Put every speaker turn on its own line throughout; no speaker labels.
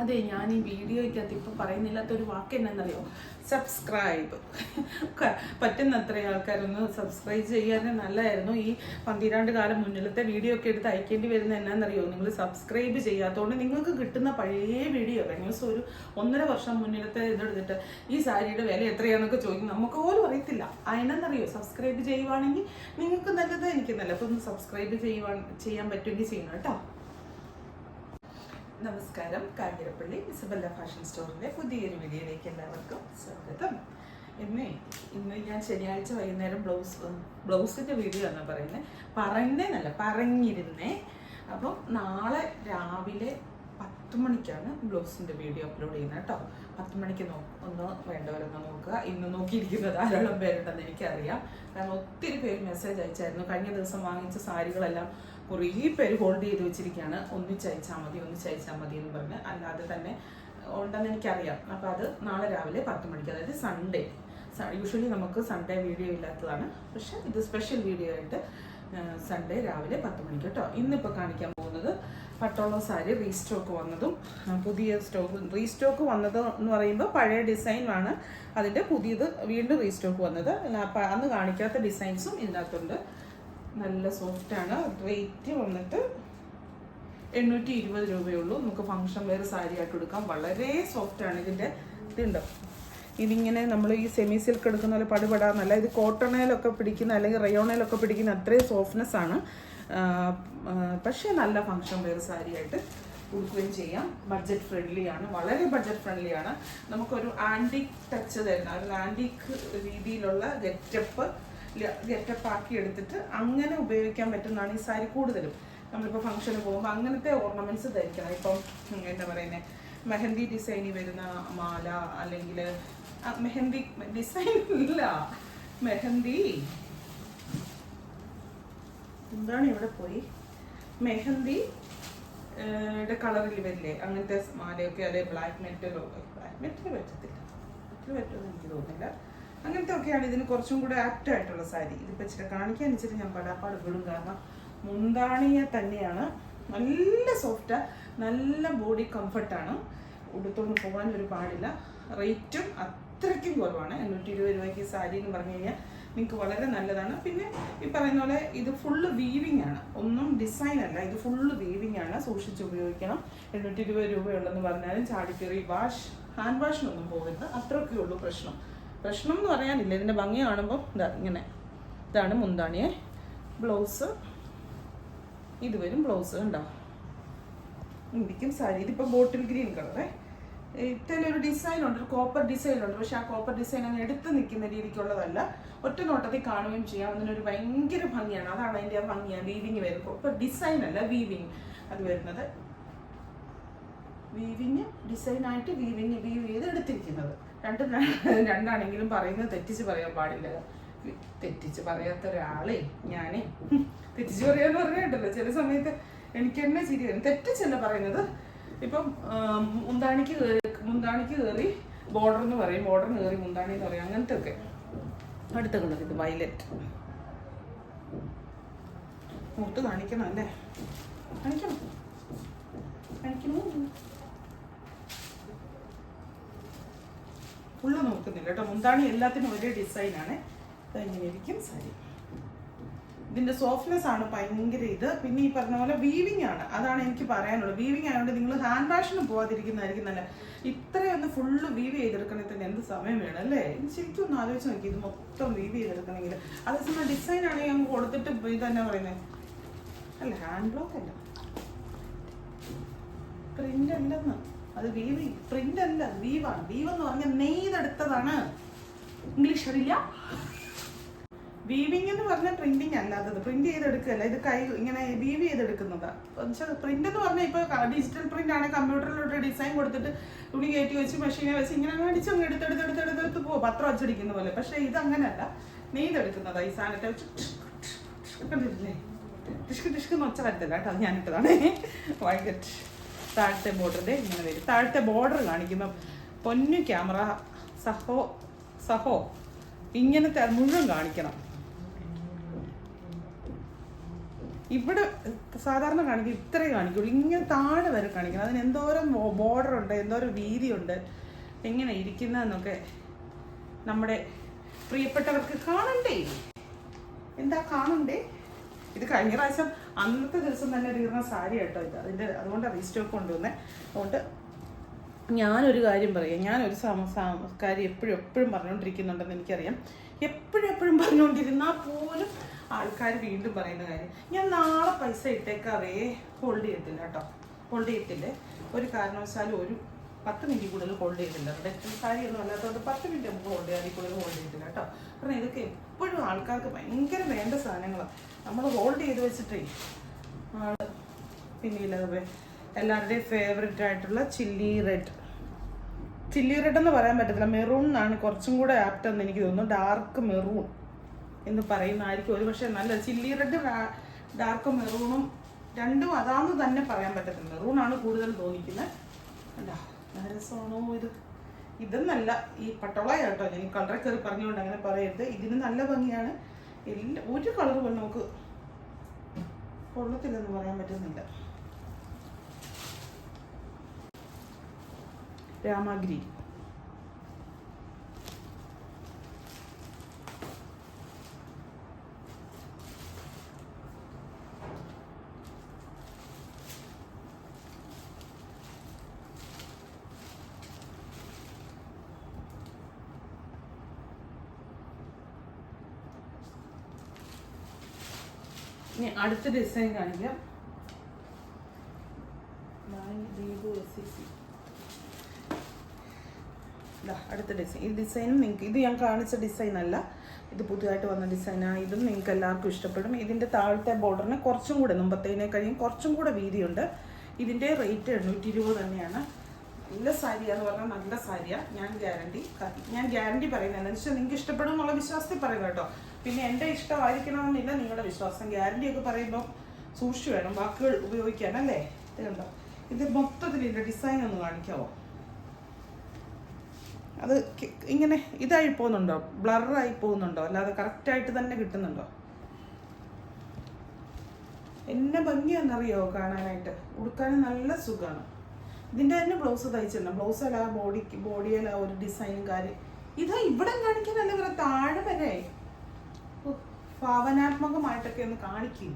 അതെ ഞാൻ ഈ വീഡിയോയ്ക്കകത്ത് പറയുന്നില്ലാത്ത പറയുന്നില്ലാത്തൊരു വാക്ക് എന്നറിയോ സബ്സ്ക്രൈബ് അത്ര ആൾക്കാരൊന്ന് സബ്സ്ക്രൈബ് ചെയ്യാൻ നല്ലതായിരുന്നു ഈ പന്തിരാണ്ട് കാലം മുന്നിലത്തെ വീഡിയോ ഒക്കെ എടുത്ത് അയക്കേണ്ടി വരുന്നത് എന്നാണെന്നറിയോ നിങ്ങൾ സബ്സ്ക്രൈബ് ചെയ്യാത്തതുകൊണ്ട് നിങ്ങൾക്ക് കിട്ടുന്ന പഴയ വീഡിയോ കന്യൂസ് ഒരു ഒന്നര വർഷം മുന്നിലത്തെ ഇതെടുത്തിട്ട് ഈ സാരിയുടെ വില എത്രയാണെന്നൊക്കെ ചോദിക്കും നമുക്ക് പോലും അറിയത്തില്ല അതിനെന്നറിയോ സബ്സ്ക്രൈബ് ചെയ്യുവാണെങ്കിൽ നിങ്ങൾക്ക് നല്ലത് എനിക്ക് നല്ലത് ഒന്ന് സബ്സ്ക്രൈബ് ചെയ്യുവാൻ ചെയ്യാൻ പറ്റുമെങ്കിൽ ചെയ്യണം കേട്ടോ നമസ്കാരം കാഞ്ഞിരപ്പള്ളി ഇസബല്ല ഫാഷൻ സ്റ്റോറിൻ്റെ പുതിയൊരു വീഡിയോയിലേക്ക് എല്ലാവർക്കും സ്വാഗതം ഇന്ന് ഇന്ന് ഞാൻ ശനിയാഴ്ച വൈകുന്നേരം ബ്ലൗസ് ബ്ലൗസിന്റെ വീഡിയോ എന്നാ പറയുന്നത് പറഞ്ഞേന്നല്ല പറഞ്ഞിരുന്നേ അപ്പം നാളെ രാവിലെ പത്ത് മണിക്കാണ് ബ്ലൗസിന്റെ വീഡിയോ അപ്ലോഡ് ചെയ്യുന്നത് കേട്ടോ പത്ത് മണിക്ക് നോ ഒന്ന് വേണ്ടവരൊന്ന് നോക്കുക ഇന്ന് നോക്കിയിരിക്കുന്നത് ധാരാളം പേരുണ്ടെന്ന് എനിക്കറിയാം കാരണം ഒത്തിരി പേര് മെസ്സേജ് അയച്ചായിരുന്നു കഴിഞ്ഞ ദിവസം വാങ്ങിച്ച സാരികളെല്ലാം കുറേ പേര് ഹോൾഡ് ചെയ്ത് വെച്ചിരിക്കുകയാണ് ഒന്നിച്ചയച്ചാൽ മതി ഒന്നിച്ചയച്ചാൽ മതി എന്ന് പറഞ്ഞ് അല്ലാതെ തന്നെ ഉണ്ടെന്ന് എനിക്കറിയാം അപ്പോൾ അത് നാളെ രാവിലെ പത്ത് മണിക്ക് അതായത് സൺഡേ യൂഷ്വലി നമുക്ക് സൺഡേ വീഡിയോ ഇല്ലാത്തതാണ് പക്ഷെ ഇത് സ്പെഷ്യൽ വീഡിയോ ആയിട്ട് സൺഡേ രാവിലെ പത്ത് മണിക്ക് കേട്ടോ ഇന്നിപ്പോൾ കാണിക്കാൻ പോകുന്നത് പട്ടോളോ സാരി റീസ്റ്റോക്ക് വന്നതും പുതിയ സ്റ്റോക്ക് റീസ്റ്റോക്ക് വന്നത് എന്ന് പറയുമ്പോൾ പഴയ ഡിസൈനാണ് അതിൻ്റെ പുതിയത് വീണ്ടും റീസ്റ്റോക്ക് വന്നത് അന്ന് കാണിക്കാത്ത ഡിസൈൻസും ഇതിനകത്തുണ്ട് നല്ല സോഫ്റ്റാണ് വെയിറ്റ് വന്നിട്ട് എണ്ണൂറ്റി ഇരുപത് രൂപയേ ഉള്ളൂ നമുക്ക് ഫംഗ്ഷൻ വെയർ സാരി ആയിട്ട് എടുക്കാം വളരെ സോഫ്റ്റാണ് ഇതിൻ്റെ ഇതുണ്ടോ ഇതിങ്ങനെ നമ്മൾ ഈ സെമി സിൽക്ക് എടുക്കുന്ന പോലെ പടുപടാന്നല്ല ഇത് കോട്ടണയിലൊക്കെ പിടിക്കുന്ന അല്ലെങ്കിൽ റയോണയിലൊക്കെ പിടിക്കുന്ന അത്രയും സോഫ്റ്റ്നെസ് ആണ് പക്ഷേ നല്ല ഫങ്ഷൻ വെയർ ആയിട്ട് കൊടുക്കുകയും ചെയ്യാം ബഡ്ജറ്റ് ഫ്രണ്ട്ലി ആണ് വളരെ ബഡ്ജറ്റ് ഫ്രണ്ട്ലി ആണ് നമുക്കൊരു ആൻറ്റിക് ടച്ച് തരുന്ന ഒരു ആൻറ്റിക് രീതിയിലുള്ള ഗെറ്റപ്പ് ഗെറ്റപ്പാക്കി എടുത്തിട്ട് അങ്ങനെ ഉപയോഗിക്കാൻ പറ്റുന്നതാണ് ഈ സാരി കൂടുതലും നമ്മളിപ്പോൾ ഫംഗ്ഷന് പോകുമ്പോൾ അങ്ങനത്തെ ഓർണമെൻറ്റ്സ് ധരിക്കണം ഇപ്പം എന്താ പറയുന്നത് മെഹന്തി ഡിസൈനിൽ വരുന്ന മാല അല്ലെങ്കിൽ മെഹന്തി ഡിസൈൻ ഇല്ല മെഹന്തി എന്താണ് ഇവിടെ പോയി മെഹന്തി കളറിൽ വരില്ലേ അങ്ങനത്തെ മാലയൊക്കെ അതെ ബ്ലാക്ക് മെറ്റലോ ബ്ലാക്ക് മെറ്റൽ പറ്റത്തില്ല മെറ്റൽ പറ്റുമെന്ന് എനിക്ക് തോന്നുന്നില്ല അങ്ങനത്തെ ഒക്കെയാണ് ഇതിന് കുറച്ചും കൂടെ ആപ്റ്റ് ആയിട്ടുള്ള സാരി ഇതിപ്പോ ഇച്ചിരി കാണിക്കാൻ ഇച്ചിരി ഞാൻ പടാപ്പാട് വിടും കാരണം മുന്താണിയെ തന്നെയാണ് നല്ല സോഫ്റ്റ് നല്ല ബോഡി കംഫർട്ടാണ് ഉടുത്തുകൊണ്ട് പോകാൻ ഒരു പാടില്ല റേറ്റും അത്രയ്ക്കും കുറവാണ് എണ്ണൂറ്റി ഇരുപത് രൂപയ്ക്ക് സാരി എന്ന് പറഞ്ഞു കഴിഞ്ഞാൽ നിങ്ങൾക്ക് വളരെ നല്ലതാണ് പിന്നെ ഈ പറയുന്ന പോലെ ഇത് ഫുള്ള് വീവിംഗ് ആണ് ഒന്നും ഡിസൈൻ അല്ല ഇത് ഫുള്ള് വീവിംഗ് ആണ് സൂക്ഷിച്ച് ഉപയോഗിക്കണം എണ്ണൂറ്റി ഇരുപത് രൂപയുള്ളെന്ന് പറഞ്ഞാലും ചാടിക്കറി വാഷ് ഹാൻഡ് വാഷിനൊന്നും പോകരുത് അത്രയൊക്കെ ഉള്ളൂ പ്രശ്നം പ്രശ്നം എന്ന് പറയാനില്ല ഇതിൻ്റെ ഭംഗി കാണുമ്പോൾ ഇതാ ഇങ്ങനെ ഇതാണ് മുന്താണിയെ ബ്ലൗസ് ഇതുവരും ബ്ലൗസ് ഉണ്ടാവും ഇരിക്കും സാരി ഇതിപ്പോൾ ബോട്ടിൽ ഗ്രീൻ കളറേ ഇത്തരം ഒരു ഡിസൈൻ ഉണ്ട് ഒരു കോപ്പർ ഡിസൈൻ ഉണ്ട് പക്ഷെ ആ കോപ്പർ ഡിസൈൻ അങ്ങ് എടുത്ത് നിൽക്കുന്ന രീതിക്കുള്ളതല്ല ഒറ്റ നോട്ടത്തിൽ കാണുകയും ചെയ്യാം അതിനൊരു ഭയങ്കര ഭംഗിയാണ് അതാണ് അതിൻ്റെ ആ ഭംഗിയാണ് വീവിങ് വരുന്നത് കോപ്പർ ഡിസൈൻ അല്ല വീവിങ് അത് വരുന്നത് വീവിങ് ആയിട്ട് വീവിങ് വീവ് ചെയ്ത് എടുത്തിരിക്കുന്നത് രണ്ട് രണ്ടാണെങ്കിലും പറയുന്നത് തെറ്റിച്ച് പറയാൻ പാടില്ല തെറ്റിച്ച് പറയാത്ത ഒരാളേ ഞാനേ തെറ്റിച്ച് പറയാന്ന് പറഞ്ഞിട്ടല്ലോ ചില സമയത്ത് എനിക്ക് തന്നെ ചിരി വരും തെറ്റിച്ചല്ല പറയുന്നത് ഇപ്പം മുന്താണിക്ക് കയറി മുന്താണിക്ക് കയറി ബോർഡർ എന്ന് പറയും ബോർഡറിന് കയറി മുന്താണി എന്ന് പറയും അങ്ങനത്തെ ഒക്കെ അടുത്ത കളർ ഇത് വയലറ്റ് മുട്ട് കാണിക്കണം അല്ലേ കാണിക്കണം കാണിക്കണോ ഫുള്ള് നോക്കുന്നില്ല കേട്ടോ മുന്താണി എല്ലാത്തിനും ഒരേ ഡിസൈനാണ് ഇങ്ങനെ ഇരിക്കും സാരി ഇതിന്റെ സോഫ്റ്റ്നെസ് ആണ് ഭയങ്കര ഇത് പിന്നെ ഈ പറഞ്ഞ പോലെ വീവിംഗ് ആണ് അതാണ് എനിക്ക് പറയാനുള്ളത് വീവിംഗ് ആയതുകൊണ്ട് നിങ്ങൾ ഹാൻഡ് വാഷിന് പോകാതിരിക്കുന്നതായിരിക്കും നല്ല ഇത്രയൊന്ന് ഫുള്ള് വീവ് ചെയ്തെടുക്കണത്തിന് എന്ത് സമയം വേണം അല്ലേ ശരിക്കും ഒന്ന് ആലോചിച്ച് നോക്കി ഇത് മൊത്തം വീവ് ചെയ്തെടുക്കണമെങ്കിൽ അതേസമയം ഡിസൈൻ ആണെങ്കിൽ അങ്ങ് കൊടുത്തിട്ട് ഇത് തന്നെ പറയുന്നത് അല്ല ഹാൻഡ് ബ്ലോക്ക് അല്ല പ്രിന്റ് അല്ലെന്ന് അത് വീവ് പ്രിന്റ് അല്ല വീവാണ് വീവ് എന്ന് പറഞ്ഞാൽ നെയ്തെടുത്തതാണ് ഇംഗ്ലീഷ് അറിയില്ല വീവിങ് എന്ന് പറഞ്ഞാൽ പ്രിന്റിങ് അല്ലാത്തത് പ്രിന്റ് ചെയ്തെടുക്കല്ല ഇത് കൈ ഇങ്ങനെ വീവ് ചെയ്തെടുക്കുന്നതാണ് പ്രിന്റ് എന്ന് പറഞ്ഞാൽ ഇപ്പൊ ഡിജിറ്റൽ പ്രിന്റ് ആണ് കമ്പ്യൂട്ടറിലോട്ട് ഡിസൈൻ കൊടുത്തിട്ട് തുണി കയറ്റി വെച്ച് മെഷീനെ വെച്ച് ഇങ്ങനെ അടിച്ച് അങ്ങ് എടുത്തെടുത്തെടുത്തെടുത്ത് പോകും പത്രം അച്ചടിക്കുന്ന പോലെ പക്ഷേ ഇത് അങ്ങനെയല്ല നെയ്തെടുക്കുന്നതാ ഈ സാധനത്തെ വെച്ച് ടിഷ്ക് ടിഷ്ക് എന്ന് ഒച്ച വരത്തില്ല കേട്ടോ അത് ഞാനിട്ടതാണ് വൈകിട്ട് താഴത്തെ ബോർഡർ ദേ ഇങ്ങനെ വരും താഴത്തെ ബോർഡർ കാണിക്കുമ്പോൾ പൊന്നു ക്യാമറ സഹോ സഹോ ഇങ്ങനത്തെ മുഴുവൻ കാണിക്കണം ഇവിടെ സാധാരണ കാണിക്കും ഇത്രേ കാണിക്കുള്ളൂ ഇങ്ങനെ താഴെ വരെ കാണിക്കണം അതിന് എന്തോരം ബോർഡർ ഉണ്ട് എന്തോരം വീതിയുണ്ട് എങ്ങനെ ഇരിക്കുന്നതെന്നൊക്കെ നമ്മുടെ പ്രിയപ്പെട്ടവർക്ക് കാണണ്ടേ എന്താ കാണണ്ടേ ഇത് കഴിഞ്ഞ പ്രാവശ്യം അന്നത്തെ ദിവസം തന്നെ തീർന്ന സാരി കേട്ടോ ഇത് അതിൻ്റെ അതുകൊണ്ട് റീസ്റ്റോക്ക് കൊണ്ടുവന്നേ അതുകൊണ്ട് ഞാനൊരു കാര്യം പറയാം ഞാനൊരു കാര്യം എപ്പോഴും എപ്പോഴും പറഞ്ഞുകൊണ്ടിരിക്കുന്നുണ്ടെന്ന് എനിക്കറിയാം എപ്പോഴും എപ്പോഴും പറഞ്ഞുകൊണ്ടിരുന്നാൽ പോലും ആൾക്കാർ വീണ്ടും പറയുന്ന കാര്യം ഞാൻ നാളെ പൈസ ഇട്ടേക്കാവേ ഹോൾഡ് ചെയ്യത്തില്ല കേട്ടോ ഹോൾഡ് ചെയ്യത്തില്ല ഒരു കാരണവശാലും ഒരു പത്ത് മിനിറ്റ് കൂടുതൽ ഹോൾഡ് ചെയ്തില്ല ഡെക്ടർ സാരി ഒന്നും അല്ലാത്തതുകൊണ്ട് പത്ത് മിനിറ്റ് നമുക്ക് ഹോൾഡ് ചെയ്യാതെ കൂടുതൽ ഹോൾഡ് ചെയ്തില്ല കേട്ടോ കാരണം ഇതൊക്കെ എപ്പോഴും ആൾക്കാർക്ക് ഭയങ്കര വേണ്ട സാധനങ്ങളാണ് നമ്മൾ ഹോൾഡ് ചെയ്ത് വെച്ചിട്ടേ പിന്നീട് എല്ലാവരുടെയും ഫേവറേറ്റ് ആയിട്ടുള്ള ചില്ലി റെഡ് ചില്ലി റെഡ് എന്ന് പറയാൻ പറ്റത്തില്ല മെറൂൺ എന്നാണ് കുറച്ചും കൂടെ ആപ്റ്റ് എന്ന് എനിക്ക് തോന്നുന്നു ഡാർക്ക് മെറൂൺ എന്ന് പറയുന്നതായിരിക്കും ഒരു പക്ഷേ നല്ല ചില്ലി റെഡ് ഡാർക്ക് മെറൂണും രണ്ടും അതാന്ന് തന്നെ പറയാൻ പറ്റത്തില്ല മെറൂണാണ് കൂടുതൽ തോന്നിക്കുന്നത് അല്ല രസമാണോ ഇത് ഇതെന്നല്ല ഈ പട്ടോള കേട്ടോ ഞാൻ കളറൊക്കെ പറഞ്ഞുകൊണ്ട് അങ്ങനെ പറയരുത് ഇതിന് നല്ല ഭംഗിയാണ് ഇല്ല ഒരു കളർ പോലും നമുക്ക് കൊള്ളത്തില്ലെന്ന് പറയാൻ പറ്റുന്നില്ല രാമാഗ്രി അടുത്ത ഡിസൈൻ കാണിക്കാം അടുത്ത ഡിസൈൻ ഈ ഡിസൈനും നിങ്ങൾക്ക് ഇത് ഞാൻ കാണിച്ച ഡിസൈൻ അല്ല ഇത് പുതുതായിട്ട് വന്ന ഡിസൈനാണ് ഇതും നിങ്ങൾക്ക് എല്ലാവർക്കും ഇഷ്ടപ്പെടും ഇതിൻ്റെ താഴത്തെ ബോർഡറിന് കുറച്ചും കൂടെ മുമ്പത്തേനെ കഴിയും കുറച്ചും കൂടെ വീതിയുണ്ട് ഇതിൻ്റെ റേറ്റ് എണ്ണൂറ്റി ഇരുപത് തന്നെയാണ് നല്ല സാരിയാന്ന് പറഞ്ഞാൽ നല്ല സാരിയാണ് ഞാൻ ഗ്യാരണ്ടി ഞാൻ ഗ്യാരണ്ടി പറയുന്നത് എന്താണെന്ന് വെച്ചാൽ നിങ്ങൾക്ക് ഇഷ്ടപ്പെടും എന്നുള്ള വിശ്വാസത്തിൽ പറയുക കേട്ടോ പിന്നെ എൻ്റെ ഇഷ്ടമായിരിക്കണമെന്നില്ല നിങ്ങളുടെ വിശ്വാസം ഗ്യാരണ്ടി ഒക്കെ പറയുമ്പോൾ സൂക്ഷിച്ചു വേണം വാക്കുകൾ ഉപയോഗിക്കാൻ അല്ലേ ഇതുണ്ടോ ഇത് മൊത്തത്തിൽ ഇതിൻ്റെ ഡിസൈൻ ഒന്ന് കാണിക്കാവോ അത് ഇങ്ങനെ ഇതായി പോകുന്നുണ്ടോ ബ്ലറായി പോകുന്നുണ്ടോ അല്ലാതെ കറക്റ്റായിട്ട് തന്നെ കിട്ടുന്നുണ്ടോ എന്നെ ഭംഗിയാണെന്നറിയോ കാണാനായിട്ട് ഉടുക്കാനും നല്ല സുഖമാണ് ഇതിൻ്റെ തന്നെ ബ്ലൗസ് തയ്ച്ചിരുന്നു ബ്ലൗസ് അല്ല ബോഡിക്ക് ബോഡിയിൽ ആ ഒരു ഡിസൈനും കാര്യം ഇത് ഇവിടെ കാണിക്കാനല്ല ഇവരെ താഴെ വരെ ഭാവനാത്മകമായിട്ടൊക്കെ ഒന്ന് കാണിക്കും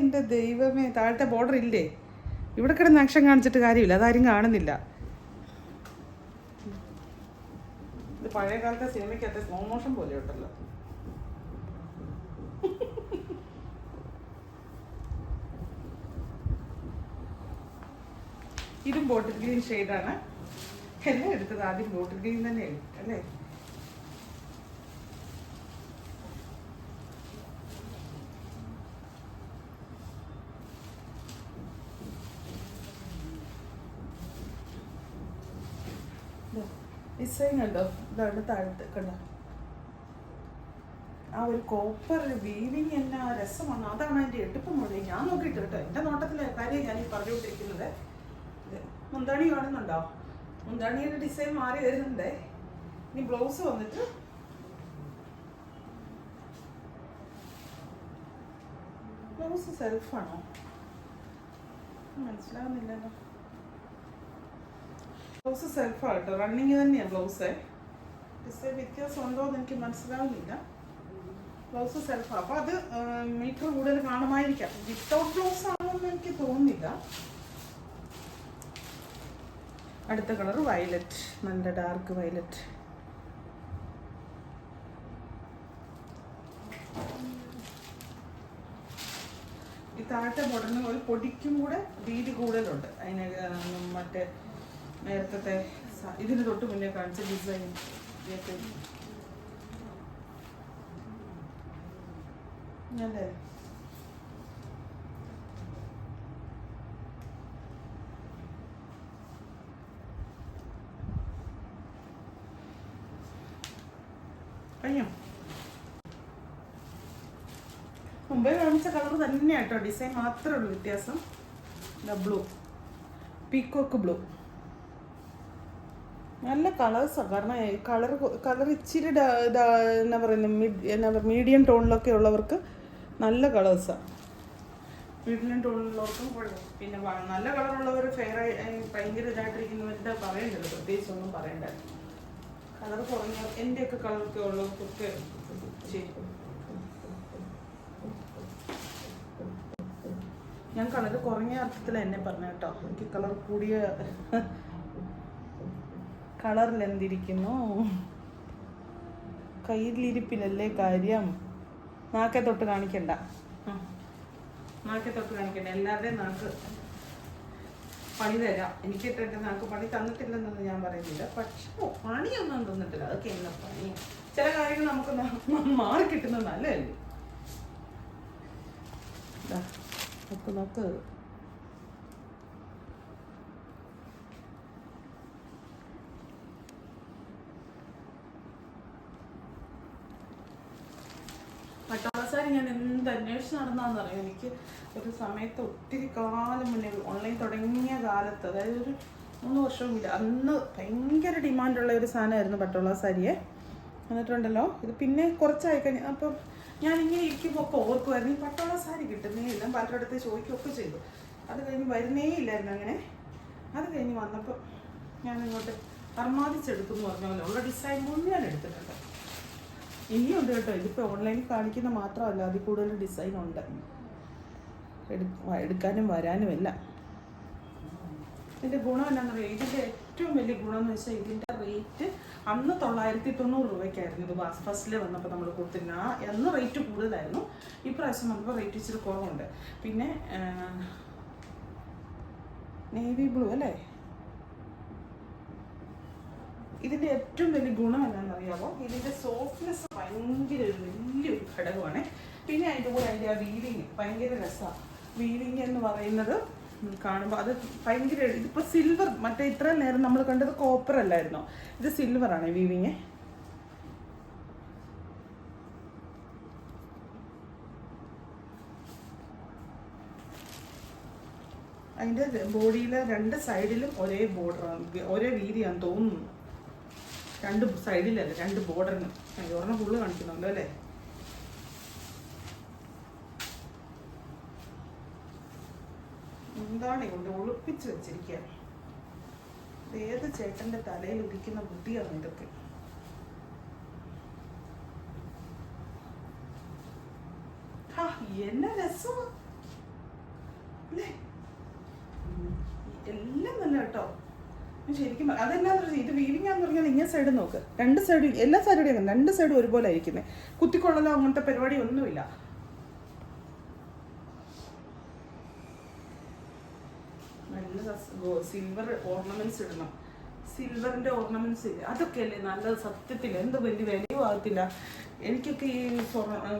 എൻ്റെ ദൈവമേ താഴത്തെ ബോർഡർ ഇല്ലേ ഇവിടെ കിടന്ന് ആക്ഷൻ കാണിച്ചിട്ട് കാര്യമില്ല അതാരും കാണുന്നില്ല പഴയ കാലത്തെ സിനിമയ്ക്കകത്തെ സ്ലോ മോഷൻ പോലെ ഉണ്ടല്ലോ ഇതും ബോട്ടിൽ ഗ്രീൻ ഷെയ്ഡാണ് എല്ലാം എടുത്തത് ആദ്യം ബോട്ടിൽ ഗ്രീൻ തന്നെ അല്ലേ ഡിസൈൻ കണ്ടോ ഇതാണ് താഴത്ത് കണ്ടോ ആ ഒരു കോപ്പർ വീവിങ് എന്നാ രസമാണ് അതാണ് എന്റെ എട്ടുപ്പം മുഴുവൻ ഞാൻ നോക്കിയിട്ട് കേട്ടോ എന്റെ നോട്ടത്തിലെ കാര്യം ഞാൻ ഈ പറഞ്ഞുകൊണ്ടിരിക്കുന്നത് മുന്തണി കാണുന്നുണ്ടോ മുന്തണിയുടെ ഡിസൈൻ മാറി വരുന്നുണ്ട് ഇനി ബ്ലൗസ് വന്നിട്ട് ബ്ലൗസ് സെൽഫാണോ മനസ്സിലാവുന്നില്ലല്ലോ ബ്ലൗസ് സെൽഫാണ് കേട്ടോ റണ്ണിങ് തന്നെയാണ് ബ്ലൗസ് ഡിസൈൻ വ്യത്യാസം ഉണ്ടോ എന്ന് എനിക്ക് മനസ്സിലാവുന്നില്ല ബ്ലൗസ് സെൽഫാണ് അപ്പൊ അത് മീറ്റർ കൂടുതൽ കാണുമായിരിക്കാം വിത്തൗട്ട് ബ്ലൗസ് എന്ന് എനിക്ക് തോന്നുന്നില്ല അടുത്ത കളർ വയലറ്റ് നല്ല ഡാർക്ക് വയലറ്റ് ഈ താഴത്തെ ബോർഡറിന് ഒരു പൊടിക്കും കൂടെ വീതി കൂടുതലുണ്ട് അതിന് മറ്റേ നേരത്തെ ഇതിന് തൊട്ട് മുന്നേ കാണിച്ച ഡിസൈൻ നല്ലതായിരുന്നു കഴിഞ്ഞു മുമ്പേ കാണിച്ച കളർ തന്നെയാണ് കേട്ടോ ഡിസൈൻ മാത്രമേ ഉള്ളൂ വ്യത്യാസം ബ്ലൂ പീക്കോക്ക് ബ്ലൂ നല്ല കളേഴ്സാണ് കാരണം കളർ കളർ ഇച്ചിരി എന്നാ പറയുന്നത് മിഡ് എന്നാ പറയുക മീഡിയം ടോണിലൊക്കെ ഉള്ളവർക്ക് നല്ല കളേഴ്സാണ് മീഡിയം ടോണിലുള്ളവർക്കും പിന്നെ നല്ല കളറുള്ളവർ ഫെയർ ഭയങ്കര ഇതായിട്ടിരിക്കുന്നവരുടെ പറയേണ്ടത് പ്രത്യേകിച്ചൊന്നും പറയേണ്ടത് കളർ കുറഞ്ഞ എൻ്റെയൊക്കെ കളറൊക്കെ ഉള്ളവർക്കൊക്കെ ചെയ്യും ഞാൻ കളർ കുറഞ്ഞ അർത്ഥത്തിൽ എന്നെ പറഞ്ഞു കേട്ടോ എനിക്ക് കളർ കൂടിയ കളറിൽ എന്തിരിക്കുന്നു കയ്യിലിരിപ്പിലല്ലേ കാര്യം നാക്കെ തൊട്ട് കാണിക്കണ്ട നാക്കെ തൊട്ട് കാണിക്കണ്ട എല്ലാവരുടെയും നാക്ക് പണി തരാം എനിക്ക് ഇട്ടിട്ട് നമുക്ക് പണി തന്നിട്ടില്ലെന്നൊന്നും ഞാൻ പറയുന്നില്ല പക്ഷേ പണിയൊന്നും തന്നിട്ടില്ല അതൊക്കെ എന്ന പണി ചില കാര്യങ്ങൾ നമുക്ക് മാറി കിട്ടുന്നത് നല്ലതല്ലേ അപ്പൊ നമുക്ക് പട്ടാള സാരി ഞാൻ എന്ത് അന്വേഷിച്ച് നടന്നാന്ന് അറിയാം എനിക്ക് ഒരു സമയത്ത് ഒത്തിരി കാലം മുന്നേ ഓൺലൈൻ തുടങ്ങിയ കാലത്ത് അതായത് ഒരു മൂന്ന് ഇല്ല അന്ന് ഭയങ്കര ഡിമാൻഡുള്ള ഒരു സാധനമായിരുന്നു പട്ടോള സാരിയെ എന്നിട്ടുണ്ടല്ലോ ഇത് പിന്നെ കുറച്ചായി കഴിഞ്ഞ അപ്പം ഞാൻ ഇങ്ങനെ ഇരിക്കുമ്പോൾ ഒക്കെ ഓർക്കുമായിരുന്നു ഈ പട്ടോള സാരി കിട്ടുന്നേ ഇല്ല പലരുടെ അടുത്ത് ചോദിക്കുകയൊക്കെ ചെയ്തു അത് കഴിഞ്ഞ് വരുന്നേ ഇല്ലായിരുന്നു അങ്ങനെ അത് കഴിഞ്ഞ് വന്നപ്പോൾ ഞാനിങ്ങോട്ട് ഇങ്ങോട്ട് എന്ന് പറഞ്ഞ പോലെ ഉള്ള ഡിസൈൻ ഞാൻ എടുത്തിട്ടുണ്ട് ഇനിയുണ്ട് കേട്ടോ ഇതിപ്പോൾ ഓൺലൈനിൽ കാണിക്കുന്ന മാത്രമല്ല അതിൽ കൂടുതൽ ഡിസൈൻ ഉണ്ട് എടുക്കാനും വരാനും എല്ലാം ഇതിൻ്റെ ഗുണം എന്താണെന്നറിയാം ഇതിൻ്റെ ഏറ്റവും വലിയ ഗുണം എന്ന് വെച്ചാൽ ഇതിൻ്റെ റേറ്റ് അന്ന് തൊള്ളായിരത്തി തൊണ്ണൂറ് രൂപയ്ക്കായിരുന്നു ഇത് ബാസ് ഫസ്റ്റിൽ വന്നപ്പോൾ നമ്മൾ കൊടുത്തിരുന്ന എന്ന് റേറ്റ് കൂടുതലായിരുന്നു ഇപ്രാവശ്യം വന്നപ്പോൾ റേറ്റ് ഇച്ചിരി കുറവുണ്ട് പിന്നെ നേവി ബ്ലൂ അല്ലേ ഇതിൻ്റെ ഏറ്റവും വലിയ ഗുണം എന്താണെന്ന് അറിയാമോ ഇതിൻ്റെ സോഫ്റ്റ്നെസ് ഭയങ്കര ഒരു വലിയൊരു ഘടകമാണ് പിന്നെ അതിൻ്റെ കൂടെ അതിൻ്റെ ആ വീവിങ് ഭയങ്കര രസമാണ് വീവിങ് എന്ന് പറയുന്നത് കാണുമ്പോൾ അത് ഭയങ്കര ഇതിപ്പോൾ സിൽവർ മറ്റേ ഇത്ര നേരം നമ്മൾ കണ്ടത് കോപ്പർ അല്ലായിരുന്നോ ഇത് സിൽവറാണ് വീവിങ് അതിൻ്റെ ബോഡിയിലെ രണ്ട് സൈഡിലും ഒരേ ബോർഡർ ഒരേ വീതിയാണ് തോന്നുന്നു രണ്ട് സൈഡിലല്ല രണ്ട് ബോർഡറിനും ഒരെണ്ണം ഫുള്ള് കാണിക്കുന്നുണ്ടോ അല്ലേ എന്താണ് കൊണ്ട് ഒളിപ്പിച്ച് വെച്ചിരിക്കുക ഏത് ചേട്ടന്റെ തലയിൽ ഉദിക്കുന്ന ബുദ്ധിയാണ് ഇതൊക്കെ എന്നെ രസമാണ് എല്ലാം നല്ല കേട്ടോ ശരിക്കും അതെന്നാന്ന് വെച്ചാൽ ഇത് വീവിംഗ് എന്ന് പറഞ്ഞാൽ ഇങ്ങനെ നോക്ക് രണ്ട് സൈഡും എല്ലാ സൈഡും രണ്ട് സൈഡും ഒരുപോലെ ആയിരിക്കുന്നത് കുത്തിക്കൊള്ളലോ അങ്ങനത്തെ പരിപാടി ഒന്നുമില്ല നല്ല സിൽവർ ഓർണമെന്റ്സ് ഇടണം സിൽവറിന്റെ ഓർണമെന്റ്സ് ഇല്ല അതൊക്കെ അല്ലേ നല്ല സത്യത്തിൽ എന്ത് വലിയ വിലയും ആകത്തില്ല എനിക്കൊക്കെ ഈ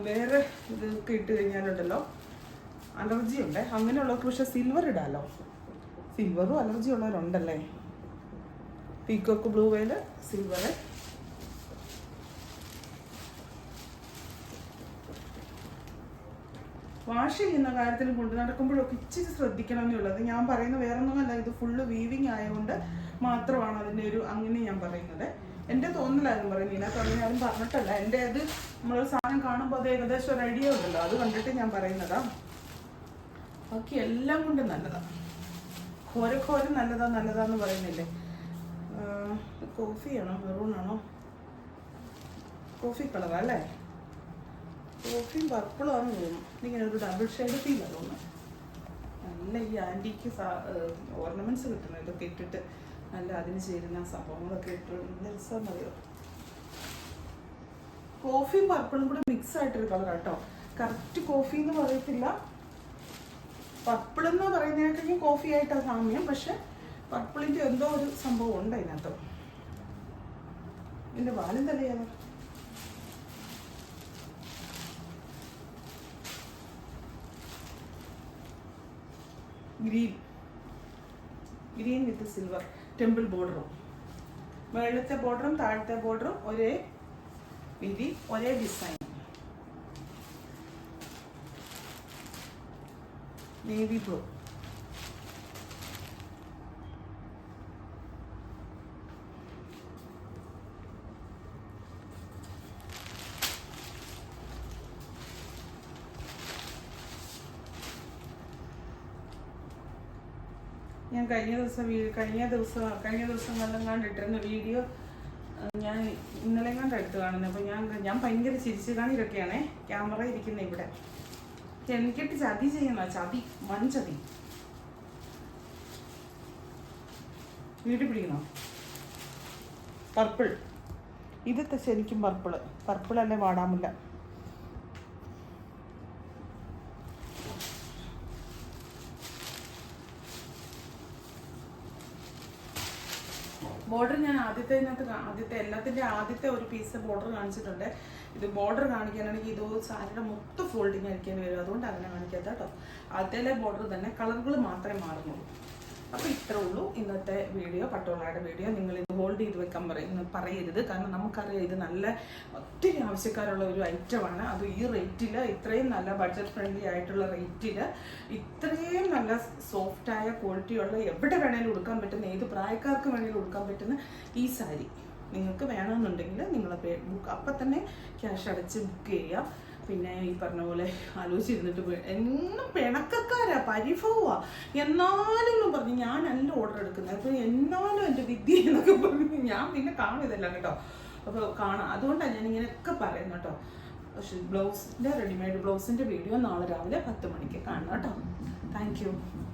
വേറെ ഇതൊക്കെ ഇട്ട് കഴിഞ്ഞാലുണ്ടല്ലോ അലർജി ഉണ്ട് അങ്ങനെയുള്ളവർക്ക് പക്ഷെ സിൽവർ ഇടാലോ സിൽവറും അലർജി ഉള്ളവരുണ്ടല്ലേ പീക്കോക്ക് ബ്ലൂ വെയിൽ സിൽവർ വാഷ് ചെയ്യുന്ന കാര്യത്തിൽ കൊണ്ട് നടക്കുമ്പോഴൊക്കെ ഇച്ചിരി ശ്രദ്ധിക്കണം എന്നുള്ളത് ഞാൻ പറയുന്ന വേറൊന്നുമല്ല ഇത് ഫുള്ള് വീവിങ് ആയതുകൊണ്ട് മാത്രമാണ് അതിൻ്റെ ഒരു അങ്ങനെ ഞാൻ പറയുന്നത് എൻ്റെ തോന്നലായിരുന്നു പറയുന്നത് ഇതിനകത്ത് അങ്ങനെ ആരും പറഞ്ഞിട്ടല്ല എൻ്റെ അത് നമ്മളൊരു സാധനം കാണുമ്പോൾ അത് ഏകദേശം ഒരു ഐഡിയ ഉണ്ടല്ലോ അത് കണ്ടിട്ട് ഞാൻ പറയുന്നതാ ബാക്കി എല്ലാം കൊണ്ടും നല്ലതാണ് ഘോരഘോരം നല്ലതാ നല്ലതാന്ന് പറയുന്നില്ലേ കോഫിയാണോ മെറൂണാണോ കോഫി കളറാണ് അല്ലേ കോഫിയും പർപ്പിളാണെന്ന് തോന്നുന്നു ഇങ്ങനെ ഒരു ഡബിൾ ഷെയ്ഡ് ആണ് തോന്നുന്നത് നല്ല ഈ ആൻറ്റിക്ക് ഓർണമെന്റ്സ് കിട്ടണം ഇതൊക്കെ ഇട്ടിട്ട് നല്ല അതിന് ചേരുന്ന സംഭവങ്ങളൊക്കെ ഇട്ടിട്ട് രസം മതിയോ കോഫിയും പർപ്പിളും കൂടെ മിക്സ് ആയിട്ടൊരു കളർ കേട്ടോ കറക്റ്റ് കോഫി എന്ന് പറയത്തില്ല പർപ്പിൾ എന്ന് പറയുന്നതിനേക്കും കോഫി ആയിട്ടാണ് സാമ്യം പക്ഷെ പർപ്പിളിന്റെ എന്തോ ഒരു സംഭവം ഉണ്ട് അതിനകത്ത് എന്റെ വാലും തലയാണ് green green with silver temple ബോർഡറും വെള്ളത്തെ ബോർഡറും താഴത്തെ ബോർഡറും ഒരേ വിധി ഒരേ ഡിസൈൻ നേവി ബ്ലൂ ഞാൻ കഴിഞ്ഞ ദിവസം കഴിഞ്ഞ ദിവസം കഴിഞ്ഞ ദിവസം കണ്ടും കണ്ടിട്ടിരുന്ന വീഡിയോ ഞാൻ ഇന്നലെ കണ്ട എടുത്ത് കാണുന്നത് അപ്പം ഞാൻ ഞാൻ ഭയങ്കര ചിരിച്ചു കാണിരൊക്കെയാണേ ക്യാമറ ഇരിക്കുന്നത് ഇവിടെ എനിക്കിട്ട് ചതി ചെയ്യുന്ന ചതി വൻ ചതി വീട്ടിൽ പിടിക്കണോ പർപ്പിൾ ഇതൊക്കെ ശരിക്കും പർപ്പിള് പർപ്പിളല്ലേ വാടാമില്ല ബോർഡർ ഞാൻ ആദ്യത്തെ ഇതിനകത്ത് ആദ്യത്തെ എല്ലാത്തിൻ്റെ ആദ്യത്തെ ഒരു പീസ് ബോർഡർ കാണിച്ചിട്ടുണ്ട് ഇത് ബോർഡർ കാണിക്കാനാണെങ്കിൽ ഇത് സാരിയുടെ മൊത്തം ഫോൾഡിങ് ആയിരിക്കാൻ വരും അതുകൊണ്ട് അങ്ങനെ കാണിക്കാത്ത കേട്ടോ ആദ്യത്തെ ബോർഡർ തന്നെ കളറുകൾ മാത്രമേ മാറുന്നുള്ളൂ അപ്പോൾ ഇത്രേ ഉള്ളൂ ഇന്നത്തെ വീഡിയോ പട്ടോളയുടെ വീഡിയോ നിങ്ങൾ ഇത് ഹോൾഡ് ചെയ്ത് വെക്കാൻ പറയും പറയരുത് കാരണം നമുക്കറിയാം ഇത് നല്ല ഒത്തിരി ആവശ്യക്കാരുള്ള ഒരു ഐറ്റമാണ് അത് ഈ റേറ്റിൽ ഇത്രയും നല്ല ബഡ്ജറ്റ് ഫ്രണ്ട്ലി ആയിട്ടുള്ള റേറ്റിൽ ഇത്രയും നല്ല സോഫ്റ്റായ ഉള്ള എവിടെ വേണേലും ഉടുക്കാൻ പറ്റുന്ന ഏത് പ്രായക്കാർക്ക് വേണേലും ഉടുക്കാൻ പറ്റുന്ന ഈ സാരി നിങ്ങൾക്ക് വേണമെന്നുണ്ടെങ്കിൽ നിങ്ങൾ ബുക്ക് അപ്പം തന്നെ ക്യാഷ് അടച്ച് ബുക്ക് ചെയ്യുക പിന്നെ ഈ പറഞ്ഞ പോലെ ആലോചിച്ചിരുന്നിട്ട് എന്നും പിണക്കക്കാരാ പരിഭവമാ എന്നാലും പറഞ്ഞു ഞാനല്ല ഓർഡർ എടുക്കുന്നത് അപ്പോൾ എന്നാലും എൻ്റെ വിദ്യ എന്നൊക്കെ പറഞ്ഞു ഞാൻ പിന്നെ കാണിതെല്ലാം കേട്ടോ അപ്പോൾ കാണാം അതുകൊണ്ടാണ് ഞാൻ ഇങ്ങനെയൊക്കെ പറയുന്നത് കേട്ടോ പക്ഷേ ബ്ലൗസിൻ്റെ റെഡിമെയ്ഡ് ബ്ലൗസിൻ്റെ വീഡിയോ നാളെ രാവിലെ പത്ത് മണിക്ക് കാണണം കേട്ടോ Thank you.